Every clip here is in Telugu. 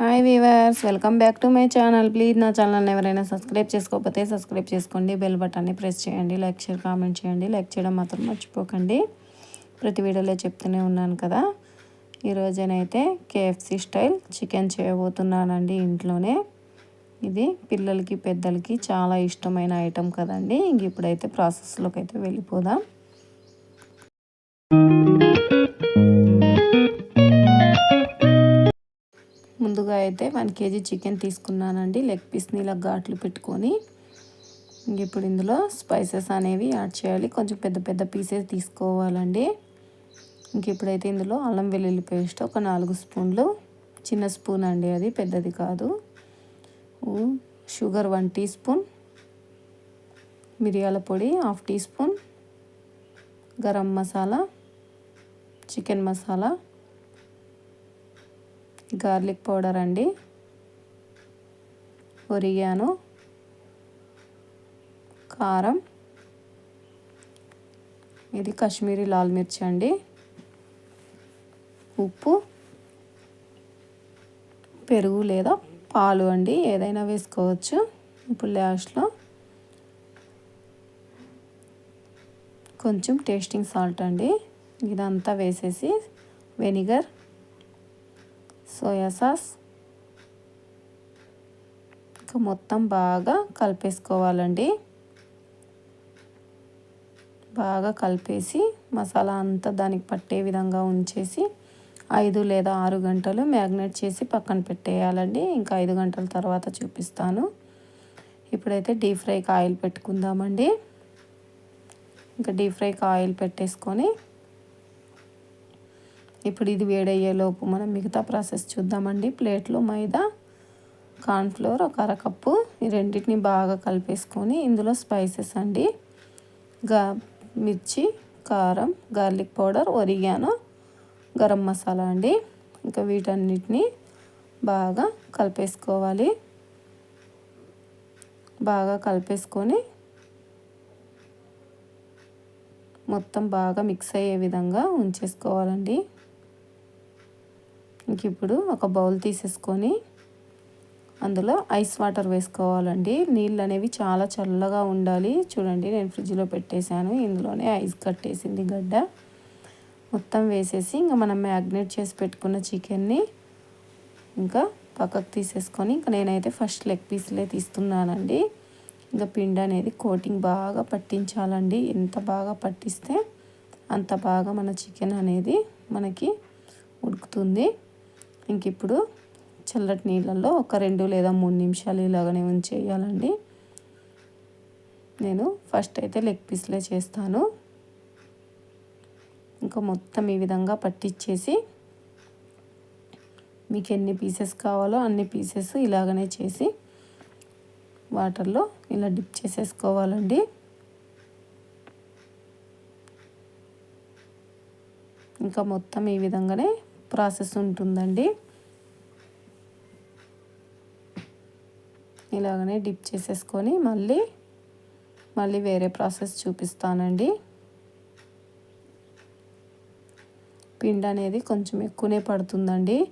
Hi viewers welcome back to my channel please నా ఛానల్ ఎవరైనా సబ్స్క్రైబ్ చేసుకోకపోతే సబ్స్క్రైబ్ చేసుకోండి. బెల్ బటన్ని ప్రెస్ చేయండి. లైక్ షేర్ కామెంట్ చేయండి. లైక్ చేయడం మాత్రం మర్చిపోకండి. ప్రతి వీడియోలో చెప్తూనే ఉన్నాను కదా. ఈరోజునైతే కేఎఫ్సి స్టైల్ చికెన్ చేయబోతున్నానండి ఇంట్లోనే. ఇది పిల్లలకి పెద్దలకి చాలా ఇష్టమైన ఐటెం కదండి. ఇంక ఇప్పుడైతే ప్రాసెస్లోకి అయితే వెళ్ళిపోదాం. ముందుగా అయితే వన్ కేజీ చికెన్ తీసుకున్నానండి. లెగ్ పీస్ని ఇలా ఘాట్లు పెట్టుకొని ఇప్పుడు ఇందులో స్పైసెస్ అనేవి యాడ్ చేయాలి. కొంచెం పెద్ద పెద్ద పీసెస్ తీసుకోవాలండి. ఇంక ఇప్పుడైతే ఇందులో అల్లం వెల్లుల్లి పేస్ట్ ఒక నాలుగు స్పూన్లు. చిన్న స్పూన్ అండి అది పెద్దది కాదు. Sugar one teaspoon. మిరియాల పొడి half teaspoon. Garam masala chicken masala. Garlic powder అండి. ఒరిగాను. కారం. ఇది కాశ్మీరీ లాల్ మిర్చి అండి. ఉప్పు. పెరుగు లేదా పాలు అండి. ఏదైనా వేసుకోవచ్చు. ఇప్పుడు లాస్ట్లో కొంచెం టేస్టింగ్ సాల్ట్ అండి. ఇదంతా వేసేసి వెనిగర్ సోయా సాస్ ఇంకా మొత్తం బాగా కలిపేసుకోవాలండి. బాగా కలిపేసి మసాలా అంతా దానికి పట్టే విధంగా ఉంచేసి ఐదు లేదా ఆరు గంటలు మ్యాగ్నేట్ చేసి పక్కన పెట్టేయాలండి. ఇంకా ఐదు గంటల తర్వాత చూపిస్తాను. ఇప్పుడైతే డీప్ ఫ్రైకి ఆయిల్ పెట్టుకుందామండి. ఇంకా డీప్ ఫ్రైకి ఆయిల్ పెట్టేసుకొని ఇప్పుడు ఇది వేడయ్యేలోపు మనం మిగతా ప్రాసెస్ చూద్దామండి. ప్లేట్లో మైదా కార్న్ఫ్లోర్ ఒక అరకప్పు ఈ రెండింటిని బాగా కలిపేసుకొని ఇందులో స్పైసెస్ అండి. గా మిర్చి కారం garlic powder oregano garam masala అండి. ఇంకా వీటన్నిటిని బాగా కలిపేసుకోవాలి. బాగా కలిపేసుకొని మొత్తం బాగా మిక్స్ అయ్యే విధంగా ఉంచేసుకోవాలండి. ఇంక ఇప్పుడు ఒక బౌల్ తీసేసుకొని అందులో ఐస్ వాటర్ వేసుకోవాలండి. నీళ్ళు అనేవి చాలా చల్లగా ఉండాలి. చూడండి నేను ఫ్రిడ్జ్లో పెట్టేశాను. ఇందులోనే ఐస్ కట్టేసింది గడ్డ. మొత్తం వేసేసి ఇంకా మనం మ్యాగ్నేట్ చేసి పెట్టుకున్న చికెన్ని ఇంకా పక్కకు తీసేసుకొని ఇంకా నేనైతే ఫస్ట్ లెగ్ పీస్లే తీస్తున్నానండి. ఇంకా పిండి అనేది కోటింగ్ బాగా పట్టించాలండి. ఎంత బాగా పట్టిస్తే అంత బాగా మన చికెన్ అనేది మనకి ఉడుకుతుంది. ఇంక ఇప్పుడు చల్లటి నీళ్ళల్లో ఒక రెండు లేదా మూడు నిమిషాలు ఇలాగనే ఉంచేయాలండి. నేను ఫస్ట్ అయితే లెగ్ పీస్లే చేస్తాను. ఇంకా మొత్తం ఈ విధంగా పట్టించేసి మీకు ఎన్ని పీసెస్ కావాలో అన్ని పీసెస్ ఇలాగనే చేసి వాటర్లో ఇలా డిప్ చేసేసుకోవాలండి. ఇంకా మొత్తం ఈ విధంగానే ప్రాసెస్ ఉంటుందండి. ఇలాగనే డిప్ చేసేసుకొని మళ్ళీ మళ్ళీ వేరే ప్రాసెస్ చూపిస్తానండి. పిండి అనేది కొంచెం ఎక్కువనే పడుతుందండి.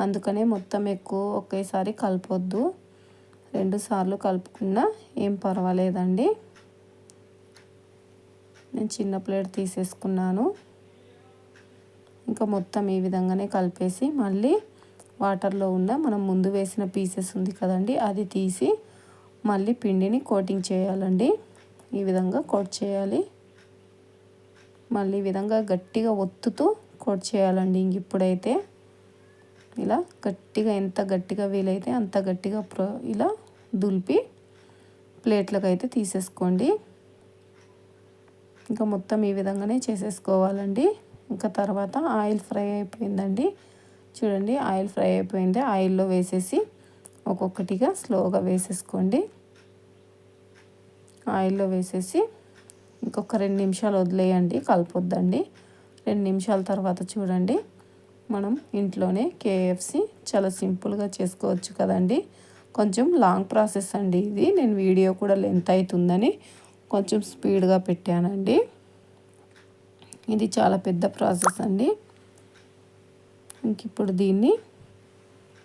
అందుకనే మొత్తం ఎక్కువ ఒకేసారి కలపొద్దు. రెండు సార్లు కలుపుకున్నా ఏం పర్వాలేదండి. నేను చిన్న ప్లేట్ తీసేసుకున్నాను. ఇంకా మొత్తం ఈ విధంగానే కలిపేసి మళ్ళీ వాటర్లో ఉన్న మనం ముందు వేసిన పీసెస్ ఉంది కదండి అది తీసి మళ్ళీ పిండిని కోటింగ్ చేయాలండి. ఈ విధంగా కోట్ చేయాలి. మళ్ళీ ఈ విధంగా గట్టిగా ఒత్తుతూ కోట్ చేయాలండి ఇంక ఇప్పుడైతే. ఇలా గట్టిగా ఎంత గట్టిగా వీలైతే అంత గట్టిగా ఇలా దులిపి ప్లేట్లకు అయితే తీసేసుకోండి. ఇంకా మొత్తం ఈ విధంగానే చేసేసుకోవాలండి. ఇంకా తర్వాత ఆయిల్ ఫ్రై అయిపోయిందండి. చూడండి ఆయిల్ ఫ్రై అయిపోయింది. ఆయిల్లో వేసేసి ఒక్కొక్కటిగా స్లోగా వేసేసుకోండి. ఆయిల్లో వేసేసి ఇంకొక రెండు నిమిషాలు వదిలేయండి కలపొద్దండి. రెండు నిమిషాల తర్వాత చూడండి మనం ఇంట్లోనే కేఎఫ్సి చాలా సింపుల్గా చేసుకోవచ్చు కదండి. కొంచెం లాంగ్ ప్రాసెస్ అండి ఇది. నేను వీడియో కూడా లెంత్ అవుతుందని కొంచెం స్పీడ్గా పెట్టానండి. ఇది చాలా పెద్ద ప్రాసెస్ అండి. ఇంక ఇప్పుడు దీన్ని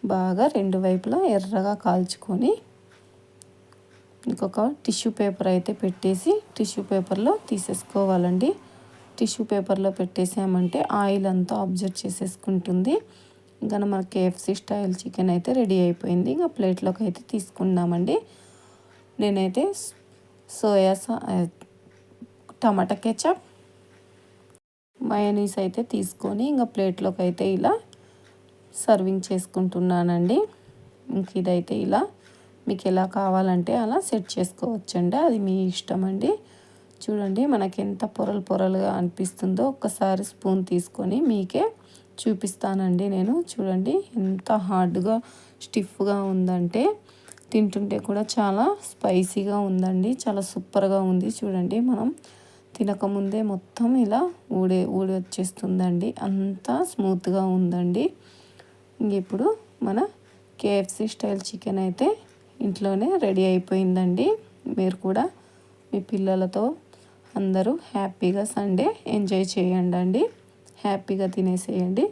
బాగా రెండు వైపులా ఎర్రగా కాల్చుకొని ఇంకొక టిష్యూ పేపర్ అయితే పెట్టేసి టిష్యూ పేపర్లో తీసేసుకోవాలండి. టిష్యూ పేపర్లో పెట్టేసామంటే ఆయిల్ అంతా అబ్జర్వ్ చేసేసుకుంటుంది. ఇంకా మన కేఎఫ్సి స్టైల్ చికెన్ అయితే రెడీ అయిపోయింది. ఇంకా ప్లేట్లోకి అయితే తీసుకున్నామండి. నేనైతే soya sauce tomato ketchup mayonnaise అయితే తీసుకొని ఇంకా ప్లేట్లోకి అయితే ఇలా సర్వింగ్ చేసుకుంటున్నానండి. ఇంక ఇదైతే ఇలా మీకు ఎలా కావాలంటే అలా సెట్ చేసుకోవచ్చండి. అది మీ ఇష్టం అండి చూడండి మనకి ఎంత పొరలు పొరలుగా అనిపిస్తుందో ఒక్కసారి స్పూన్ తీసుకొని మీకే చూపిస్తానండి నేను. చూడండి ఎంత హార్డ్గా స్టిఫ్గా ఉందంటే తింటుంటే కూడా చాలా స్పైసీగా ఉందండి. చాలా సూపర్గా ఉంది. చూడండి మనం తినకముందే మొత్తం ఇలా ఊడే ఊడి వచ్చేస్తుందండి అంత స్మూత్గా ఉందండి. ఇప్పుడు మన కేఎఫ్సి స్టైల్ చికెన్ అయితే ఇంట్లోనే రెడీ అయిపోయిందండి. మీరు కూడా మీ పిల్లలతో అందరూ హ్యాపీగా సండే ఎంజాయ్ చేయండి అండి హ్యాపీగా తినేసేయండి.